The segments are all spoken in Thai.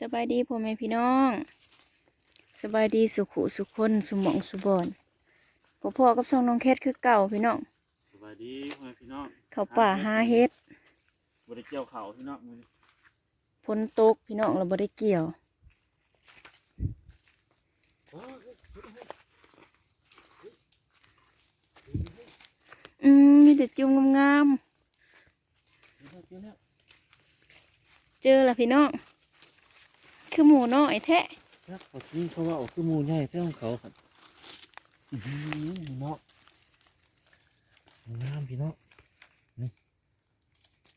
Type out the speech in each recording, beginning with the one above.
สบายดีพ่อแม่พี่น้อง สบายดีสุขุสุขคนสุหมองสุบอนพ่อพ่อกับสองน้องแคทคือเก่าพี่น้องสวัสดีพ่อแม่พี่น้องเขาป่าหาเฮ็ดบริเกี่ยวเขาพี่น้องมือฝนตกพี่น้องเราบ่ได้เกี่ยวอืมมีแต่จุ่มงามๆเจอละพี่น้อง คือหมูน้อยแท้ครับขอที่เขาว่าคือมูใหญ่เท่าของเขาครับอื้อหือเนาะงามพี่น้องนี่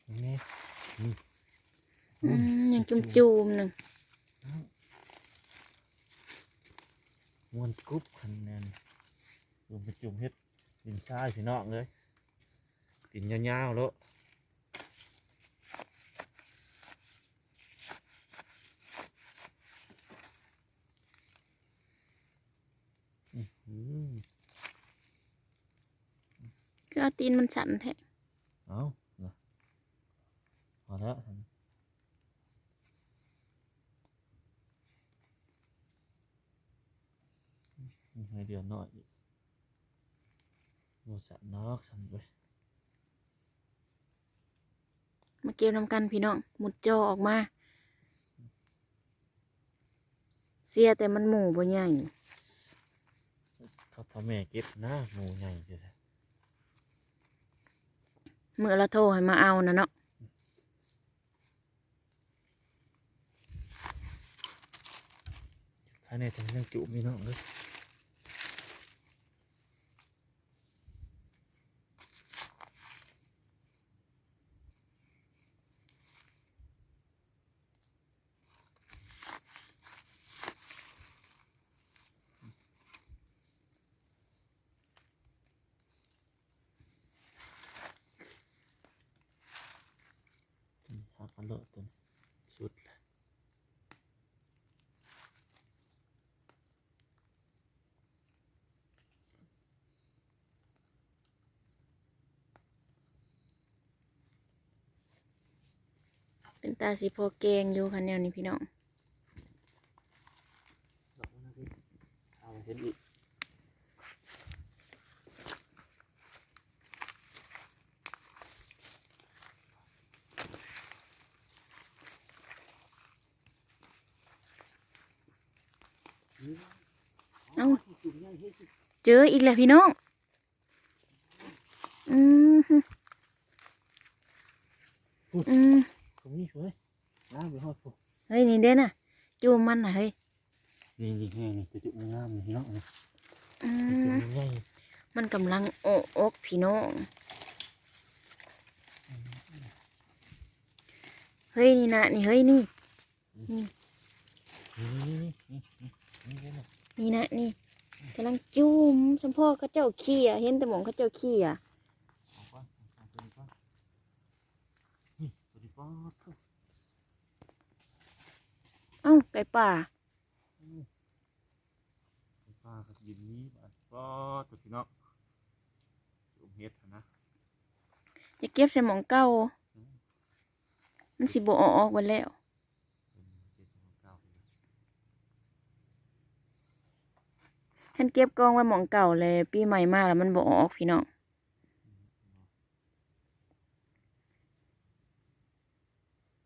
นี่นี่อืมยังจุ่มๆหนึ่งมวนกรุ๊บคันแนนรวมไปจุ่มเฮ็ดดินทรายพี่น้องเลยดินยาวๆแล้วอื้อหือ ก็เอาตีนมันสั่นแท้เอาเนาะพอแล้วให้เดียวหน่อยโมสันนอกสันไปมาเกี่ยวนำกันพี่น้องหมุดจอออกมา เสียแต่มันหมูบ่ใหญ่เขาทำแม่เก็บหนะหมูใหญ่เจ้ะ เมื่อเราโทรให้มาเอานะเนาะข้างในจะยังจุมีน้องเลยนี่หักกันเลอะตัวนี้สุดเลย เป็นตาสีพอแกงอยู่คันแนวนี้พี่น้องเอาเห็นอีกเอาเจออีกแล้วพี่น้อง อืมอืม ตรงนี้เว้ยน้ำไปหอดปุ๊เฮ้ยนี่เด้น่ะจูมมันน่ะเฮ้ยนี่นี่นี่นี่จะจุงามนี่เนาะนี่อืจะจุมใหญ่มันกำลังโอะอกพี่น้องเฮ้ยนี่นะนี่เฮ้ยนี่นี่นี่นี่นี่นี่นี่นี่นะนี่กำลังจุ่มสมพ่อเขาเจ้าขี้อะเห็นแต่หมองเขาเจ้าขี้อะ เอาก่อนเอาตัวนี้ก่อนนี่ตัวนี้ป้าด เถอะเอ้าไก่ป่าป้ากับดินนี้บาดป้าดตัวพี่เนาะจุ่มเฮ็ดหั่นนะจะเก็บใส่หมองเก้ามันสิบออกไปแล้วเป็นเฮ็ดของเก่าพี่น้องท่านเก็บกองไว้หมองเก่าเลยปีใหม่มาแล้วมันบออกพี่น้อง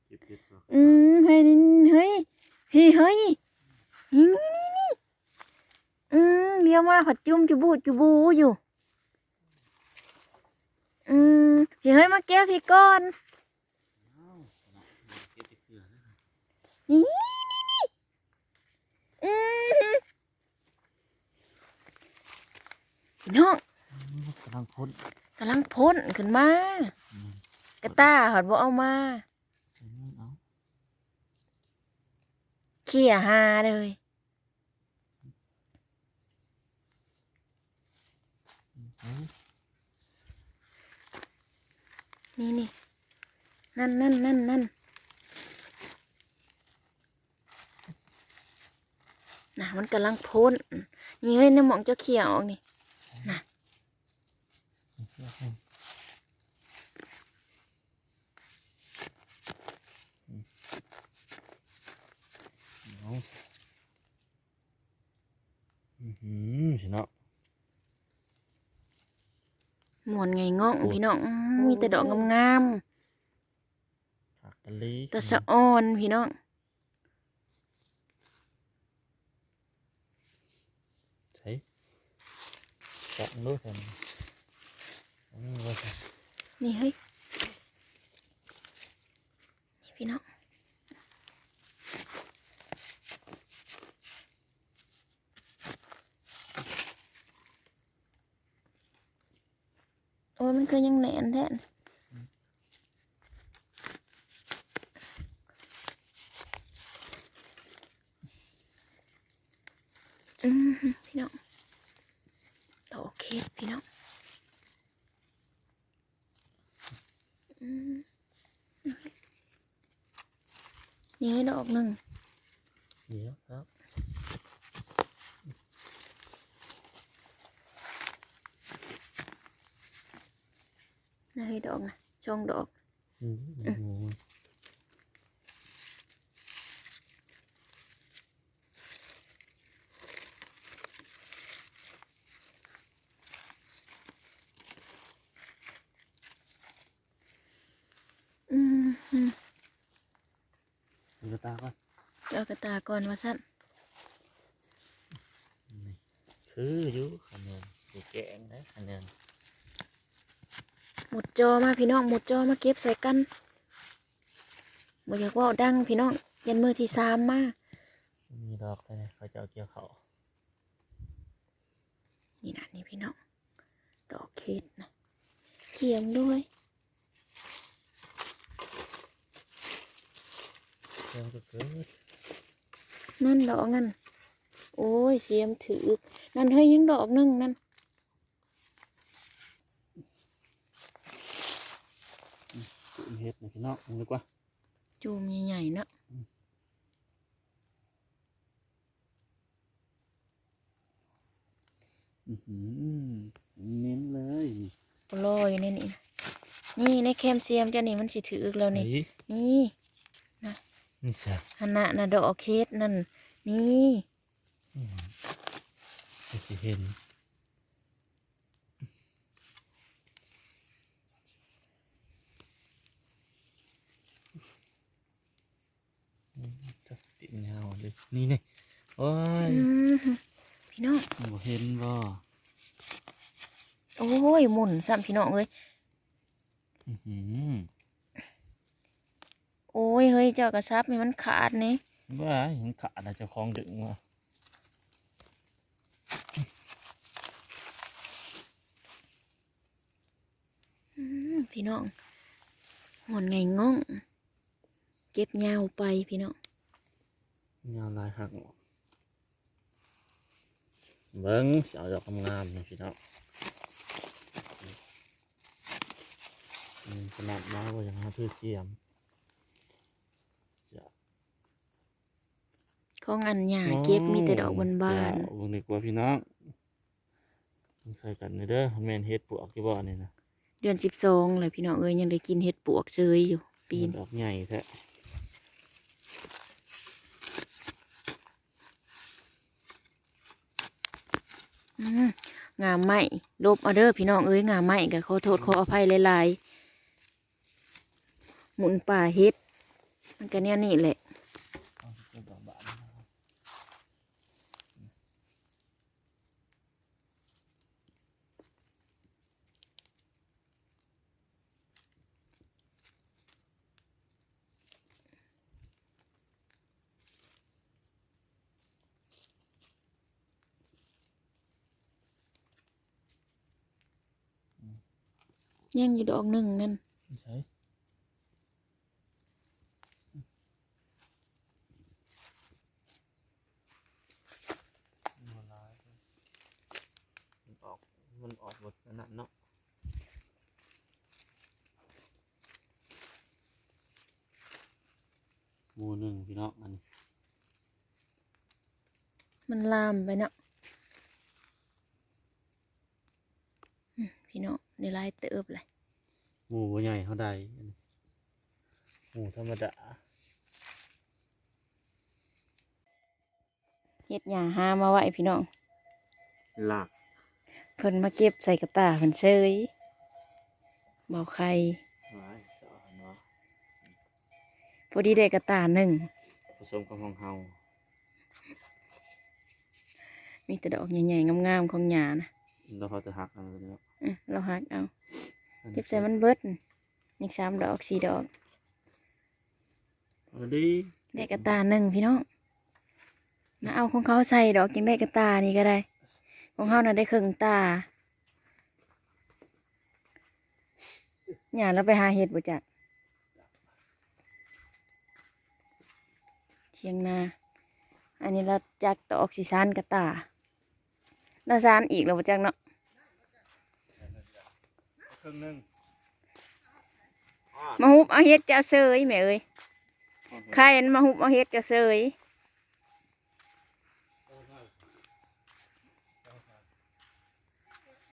เก็บเฮ็ดตัว อืมเฮ้ยนี่เฮ้ยเฮ้ยเฮ้ยนี่นี่นี่นี่อืมเลี้ยวมาผัดจุ่มจุบูจุบูอยู่ อืมพี่เฮ้ยมาแก้วพี่ก้อนอ้าวเนาะเก็บจะเกลือนะนี่นี่นี่อืมพี่น้องอืมกำลังพ้นกำลังพ้นขึ้นมาอืมกระตาหอดบ่เอามา ใส่มือเอา เขี่ยหาเลยนี่นี่นั่นนั่นนั่นนั่นน่ะมันกำลังพ้นนี่เฮ้ยในหมองเจ้าเขี่ยออกนี่นะ เอาอือหือพี่น้องหมวนไงง่องโอ้พี่น้องอื้อมีแต่ดอกงามผักตะลีๆแต่สะอ่อนพี่น้องใช่จับด้วยกันนี่ว่าจะนี่เฮ้ยนี่พี่น้อง อ้ยมันคือยังแหนนแท้น่ะอืมพี่น้องโอเคพี่น้องอืมนี่ดอกหนึ่งเดี๋ยวครับ นี่ให้ด อกนะช่องดอกอืมโอ้โหอืมอืมดูกระตาก่อนเอากระตาก่อนว่าสั้นนี่คืออยู่คะแนนดูแกงได้คะแนน หมดจอมาพี่น้องหมดจอมาเก็บใส่กันบ่อยากเว่าดังพี่น้องยันมือที่สามมามีดอกแต่เนี่ยเขาจะเอาเกี่ยวเขานี่นะนี่พี่น้องดอกคิดนะเขียงด้วยเพิ่มก็เกิดนั่นดอกนั่นโอ้ยเสียมถือนั่นเฮ้ยยังดอกหนึงนั่น จุ่มเฮ็ดนะ พี่น้องมึงดีกว่าจูมใหญ่ๆเนาะอือหือเน้นเลยโอ้โลอยู่ในนี่นะนี่ในแคมเซียมจ้ะนี่มันสิถืออีกแล้วนี่ไหนี่นี่จ้ะหันหน้านะดอกเคสนั่นนี่อืมจะสิเห็นอืมจะติดเงาเลย นี่นี่โอ้ยอืมพี่น้องบ่เห็นบ่โอ้ยหมุนซ้ำพี่น้องเอ้ยอือหือโอ้ยเฮ้ยเจ้ากระซับให้มันขาดนี่ว่าเห็นขาดอะเจ้าของดึงว่ะอืมพี่น้องหมุนไงง่อง เก็บยาวไปพี่น้องเงาลายหักออกเบิ้งสาวดอกงามๆนี่พี่น้องอืมขนาดมาว่าอย่างหาพืชเสียมจะของอันหยาเก็บมีแต่ดอกบานเจ้เบิ่งดีกว่าพี่น้องใส่กันเด้อแม่นเฮ็ดปวกที่บ่นี่นะๆเดือนสิบสองเลยพี่น้องเอ้ยยังได้กินเห็ดปวกเซยอยู่ ปีนดอกใหญ่แท้ งามไหมลบเอาเด้อพี่น้องเอ้ยงามไหมก็ขอโทษขออภัยหลายๆหมุนป่าเฮ็ดมันก็เนี่ยนี่แหละ เอาเก็บดอกบานนะครับ ยังอยู่ดอกหนึ่งนั่นใช่มันลายมันออกมันออกหมดขนาดเนาะหมูหนึ่งพี่น้องอันนี้มันลามไปเนาะอืมพี่น้องในลายเติบเลยหมูบ่ใหญ่เท่าใดอันนี้หมูธรรมดาเฮ็ดหญ้าหามาไว้พี่น้องหลักเพิ่นมาเก็บใส่กระตาเพิ่นเซยเบาไข่ไว้สอนเนาะพอดีได้กระตาหนึ่งผสมกับของเฮามีแต่ดอกใหญ่ๆงามๆของหญ้านะแล้วเขาจะหักเอะไรเนาะอื้อ เราหักเอาเก็บใส่มันเบิดนี่สามดอกสี่ดอกเอาดีได้กระตาหนึ่งพี่น้องมาเอาของเขาใส่ดอกจึงได้กระตานี่ก็ได้ ของเขาน่ะได้ครึ่งตาอย่าเราไปหาเห็ดบ่จักเทียงนา อันนี้เราจักตอกสีซานกระตาเราซานอีกเราบ่จักเนาะ ครึ่งหนึงมาฮุบเอาเห็ดจะเซยแม่เอ้ยใครอันมาฮุบเอาเห็ดจะเซยเ